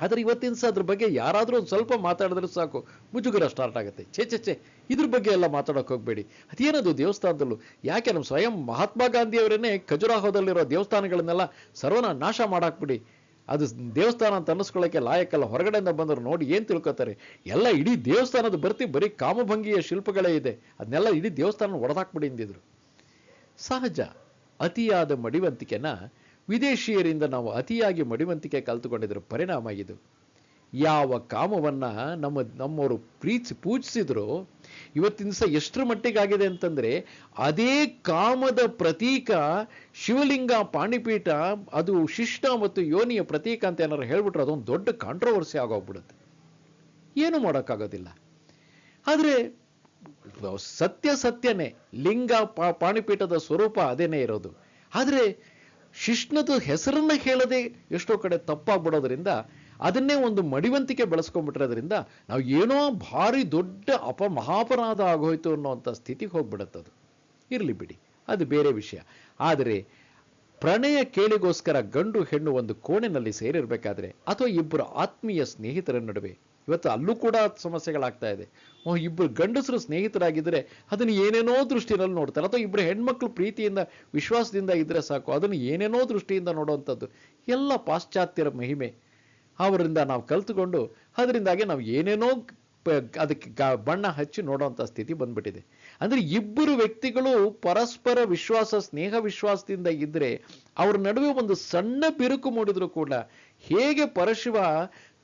ಆದರೆ ಇವತ್ತಿನ ಸಹ ಅದ್ರ ಬಗ್ಗೆ ಯಾರಾದರೂ ಒಂದು ಸ್ವಲ್ಪ ಮಾತಾಡಿದ್ರೆ ಸಾಕು. ಮುಜುಗರ ಸ್ಟಾರ್ಟ್ ಆಗುತ್ತೆ. ಛೇ ಛೇ ಛೇ. ಇದ್ರ ಬಗ್ಗೆ ಎಲ್ಲ ಮಾತಾಡೋಕೆ ಹೋಗಬೇಡಿ. ಅದೇನದು ದೇವಸ್ಥಾನದಲ್ಲೂ? ಯಾಕೆ ನಮ್ಮ ಸ್ವಯಂ ಮಹಾತ್ಮ ಗಾಂಧಿಯವರೇನೆ ಖಜುರಾಹೋದಲ್ಲಿರೋ ದೇವಸ್ಥಾನಗಳನ್ನೆಲ್ಲ ಸರ್ವನ ನಾಶ ಮಾಡಾಕ್ಬಿಡಿ? ಅದು ದೇವಸ್ಥಾನ ಅಂತ ಅನ್ನಿಸ್ಕೊಳ್ಳೋಕೆ ಲಾಯಕ್ಕಲ್ಲ ಹೊರಗಡೆಯಿಂದ ಬಂದರು ನೋಡಿ ಏನು ತಿಳ್ಕೊತಾರೆ? ಎಲ್ಲ ಇಡೀ ದೇವಸ್ಥಾನದ ಬರ್ತಿ ಬರೀ ಕಾಮಭಂಗಿಯ ಶಿಲ್ಪಗಳೇ ಇದೆ. ಅದನ್ನೆಲ್ಲ ಇಡೀ ದೇವಸ್ಥಾನ ಒಡೆದಾಕ್ಬಿಡಿ ಎಂದಿದ್ರು ಸಹಜ. ಅತಿಯಾದ ಮಡಿವಂತಿಕೆನ ವಿದೇಶಿಯರಿಂದ ನಾವು ಅತಿಯಾಗಿ ಮಡಿವಂತಿಕೆ ಕಲ್ತುಕೊಂಡಿದ್ರ ಪರಿಣಾಮ ಇದು. ಯಾವ ಕಾಮವನ್ನ ನಮ್ಮ ನಮ್ಮವರು ಪ್ರೀತಿಸಿ ಪೂಜಿಸಿದ್ರು ಇವತ್ತಿನ ದಿವಸ ಎಷ್ಟರ ಮಟ್ಟಿಗಾಗಿದೆ ಅಂತಂದ್ರೆ ಅದೇ ಕಾಮದ ಪ್ರತೀಕ ಶಿವಲಿಂಗ, ಪಾಣಿಪೀಠ, ಅದು ಶಿಷ್ಟ ಮತ್ತು ಯೋನಿಯ ಪ್ರತೀಕ ಅಂತ ಏನಾರು ಹೇಳ್ಬಿಟ್ರೆ ಅದೊಂದು ದೊಡ್ಡ ಕಾಂಟ್ರವರ್ಸಿ ಆಗೋಗ್ಬಿಡುತ್ತೆ. ಏನು ಮಾಡೋಕ್ಕಾಗೋದಿಲ್ಲ. ಆದ್ರೆ, ಸತ್ಯ ಸತ್ಯನೇ, ಲಿಂಗ, ಪಾ- ಪಾಣಿಪೀಠದ ಸ್ವರೂಪ ಅದೇನೇ ಇರೋದು. ಆದ್ರೆ, ಶಿಷ್ಣದ ಹೆಸರನ್ನ ಹೇಳದೆ ಎಷ್ಟೋ ಕಡೆ ತಪ್ಪಾಗ್ಬಿಡೋದ್ರಿಂದ ಅದನ್ನೇ ಒಂದು ಮಡಿವಂತಿಕೆ ಬೆಳೆಸ್ಕೊಂಡ್ಬಿಟ್ಟಿರೋದ್ರಿಂದ ನಾವು ಏನೋ ಭಾರಿ ದೊಡ್ಡ ಅಪ ಮಹಾಪರಾಧ ಆಗೋಯ್ತು ಅನ್ನೋವಂಥ ಸ್ಥಿತಿಗೆ ಹೋಗ್ಬಿಡತ್ತದು ಇರಲಿ ಬಿಡಿ, ಅದು ಬೇರೆ ವಿಷಯ. ಆದರೆ ಪ್ರಣಯ ಕೇಳಿಗೋಸ್ಕರ ಗಂಡು ಹೆಣ್ಣು ಒಂದು ಕೋಣೆನಲ್ಲಿ ಸೇರಿರಬೇಕಾದ್ರೆ ಅಥವಾ ಇಬ್ಬರು ಆತ್ಮೀಯ ಸ್ನೇಹಿತರ ನಡುವೆ, ಇವತ್ತು ಅಲ್ಲೂ ಕೂಡ ಸಮಸ್ಯೆಗಳಾಗ್ತಾ ಇದೆ. ಇಬ್ಬರು ಗಂಡಸರು ಸ್ನೇಹಿತರಾಗಿದ್ದರೆ ಅದನ್ನು ಏನೇನೋ ದೃಷ್ಟಿನಲ್ಲಿ ನೋಡ್ತಾರೆ. ಅಥವಾ ಇಬ್ಬರು ಹೆಣ್ಮಕ್ಳು ಪ್ರೀತಿಯಿಂದ, ವಿಶ್ವಾಸದಿಂದ ಇದ್ರೆ ಸಾಕು, ಅದನ್ನು ಏನೇನೋ ದೃಷ್ಟಿಯಿಂದ ನೋಡುವಂಥದ್ದು. ಎಲ್ಲ ಪಾಶ್ಚಾತ್ಯರ ಮಹಿಮೆ. ಅವರಿಂದ ನಾವು ಕಲ್ತುಕೊಂಡು, ಅದರಿಂದಾಗಿ ನಾವು ಏನೇನೋ ಅದಕ್ಕೆ ಬಣ್ಣ ಹಚ್ಚಿ ನೋಡೋವಂಥ ಸ್ಥಿತಿ ಬಂದ್ಬಿಟ್ಟಿದೆ. ಅಂದ್ರೆ ಇಬ್ಬರು ವ್ಯಕ್ತಿಗಳು ಪರಸ್ಪರ ವಿಶ್ವಾಸ, ಸ್ನೇಹ ವಿಶ್ವಾಸದಿಂದ ಇದ್ದರೆ ಅವ್ರ ನಡುವೆ ಒಂದು ಸಣ್ಣ ಬಿರುಕು ಮೂಡಿದ್ರು ಕೂಡ ಹೇಗೆ ಪರಶಿವ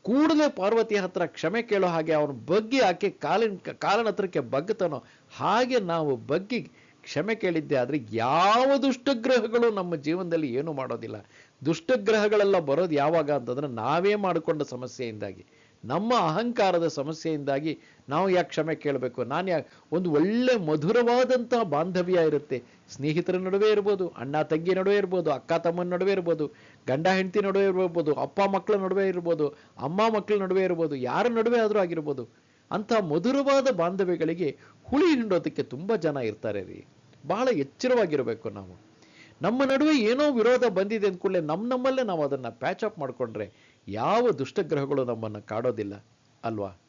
ಕೂಡಲೇ ಪಾರ್ವತಿ ಹತ್ರ ಕ್ಷಮೆ ಕೇಳೋ ಹಾಗೆ ಅವನ ಬಗ್ಗೆ ಆಕೆ ಕಾಲಿನ ಕಾಲನ ಹತ್ರಕ್ಕೆ ಬಗ್ಗತಾನೋ ಹಾಗೆ ನಾವು ಬಗ್ಗಿ ಕ್ಷಮೆ ಕೇಳಿದ್ದೆ ಆದರೆ ಯಾವ ದುಷ್ಟಗ್ರಹಗಳು ನಮ್ಮ ಜೀವನದಲ್ಲಿ ಏನು ಮಾಡೋದಿಲ್ಲ. ದುಷ್ಟಗ್ರಹಗಳೆಲ್ಲ ಬರೋದು ಯಾವಾಗ ಅಂತಂದ್ರೆ ನಾವೇ ಮಾಡಿಕೊಂಡ ಸಮಸ್ಯೆಯಿಂದಾಗಿ, ನಮ್ಮ ಅಹಂಕಾರದ ಸಮಸ್ಯೆಯಿಂದಾಗಿ ನಾವು ಯಾಕೆ ಕ್ಷಮೆ ಕೇಳಬೇಕು? ನಾನು ಯಾಕೆ, ಒಂದು ಒಳ್ಳೆ ಮಧುರವಾದಂತಹ ಬಾಂಧವ್ಯ ಇರುತ್ತೆ, ಸ್ನೇಹಿತರ ನಡುವೆ ಇರ್ಬೋದು, ಅಣ್ಣ ತಂಗಿ ನಡುವೆ ಇರ್ಬೋದು, ಅಕ್ಕ ತಮ್ಮನ ನಡುವೆ ಇರ್ಬೋದು, ಗಂಡ ಹೆಂಡತಿ ನಡುವೆ ಇರ್ಬೋದು, ಅಪ್ಪ ಮಕ್ಕಳ ನಡುವೆ ಇರ್ಬೋದು, ಅಮ್ಮ ಮಕ್ಕಳ ನಡುವೆ ಇರ್ಬೋದು, ಯಾರ ನಡುವೆ ಆದರೂ ಆಗಿರ್ಬೋದು, ಅಂಥ ಮಧುರವಾದ ಬಾಂಧವ್ಯಗಳಿಗೆ ಹುಳಿ ಹಿಂಡೋದಕ್ಕೆ ತುಂಬ ಜನ ಇರ್ತಾರೆ ರೀ. ಬಹಳ ಎಚ್ಚರವಾಗಿರಬೇಕು ನಾವು. ನಮ್ಮ ನಡುವೆ ಏನೋ ವಿರೋಧ ಬಂದಿದೆ ಅಂದ್ಕೂಡಲೇ ನಮ್ಮ ನಮ್ಮಲ್ಲೇ ನಾವು ಅದನ್ನು ಪ್ಯಾಚ್ ಅಪ್ ಮಾಡಿಕೊಂಡ್ರೆ ಯಾವ ದುಷ್ಟಗ್ರಹಗಳು ನಮ್ಮನ್ನು ಕಾಡೋದಿಲ್ಲ, ಅಲ್ವಾ?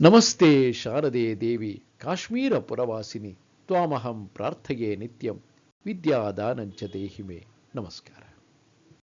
ನಮಸ್ತೆ ಶಾರದೆ ದೇವಿ, ಕಾಶ್ಮೀರ ಪುರವಾಸಿನಿ, ತ್ವಾಮಹಂ ಪ್ರಾರ್ಥೆಯೇ ನಿತ್ಯಂ, ವಿದ್ಯಾದಾನಂಚ ದೇಹಿಮೆ. ನಮಸ್ಕಾರ.